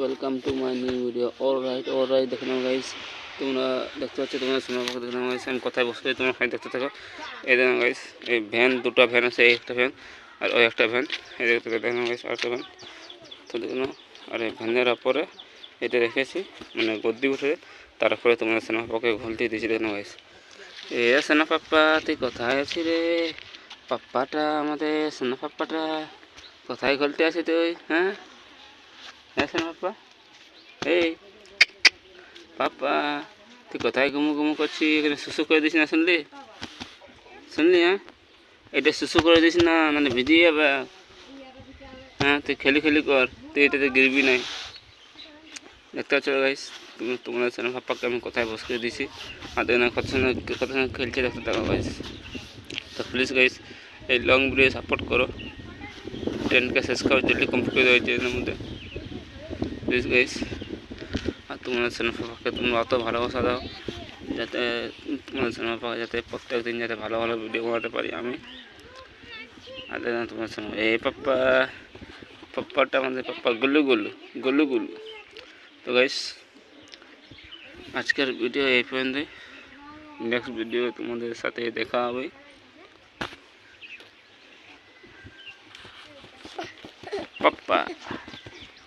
Welcome to my new video all right all right দেখে নাও guys তোমরা দেখতে পাচ্ছ, তোমরা শোনা পাখি দেখে নাও গাইস আমি কোথায় বসে তোমরা খাই দেখতে থাকো। এই দেখো গাইস এই ভ্যান দুটো ভ্যান আছে, এই একটা ভ্যান আর ওই একটা ভ্যান এই দেখতে দেখে নাও গাইস আরেকটা ভ্যান তো দেখে নাও, আর এই ভ্যানের ওপরে এটা রেখেছি মানে গদ্দি উঠে। তারপরে তোমরা সোনা পাপাকে ঘুলতে দিয়েছি, দেখে নাও এ সোনা পাপ্পা, তুই কোথায় আছিস রে? পাপ্পাটা আমাদের সোনা পাপ্পাটা। কোথায় ঘুলতে আছিস তুই হ্যাঁ? হ্যাঁ সোনা পাপ্পা এই পাপ্পা তুই কোথায় ঘুমু ঘুমু করছিস, এখানে শুশু করে দিস না, শুনলি? শুনলি হ্যাঁ? এটা শুশু করে দিস না মানে ভিজিয়ে যাবে হ্যাঁ তুই খেলি খেলি কর, তুই এটাতে গিরবি নাই। দেখতে পাচ্ছ গাইস তুমি তোমরা সোনা পাপ্পাকে আমি কোথায় বস করে দিছি। আর দেখুন কত সঙ্গে কত সঙ্গে খেলছে, দেখতে থাকো গাইস তো প্লিজ গাইস এই লং ভিডিও সাপোর্ট করো। টেনকে শেষ খাও জলদি কমপ্লিট হয়েছে এর মধ্যে। প্লিজ গাইস আর তোমাদের সোনা পাপাকে তোমরা অত ভালোবাসা দাও যাতে তোমাদের সোনা পাপা যাতে প্রত্যেক দিন যাতে ভালো ভালো ভিডিও বানাতে পারি আমি। আর তোমার সোনা এই পাপ্পা, পাপ্পাটা আমাদের পাপ্পা গুল্লু গুল্লু গুল্লু গুল্লু। তো গাইস আজকের ভিডিও এই পর্যন্তই। নেক্সট ভিডিও তোমাদের সাথে দেখা হবে। পাপ্পা।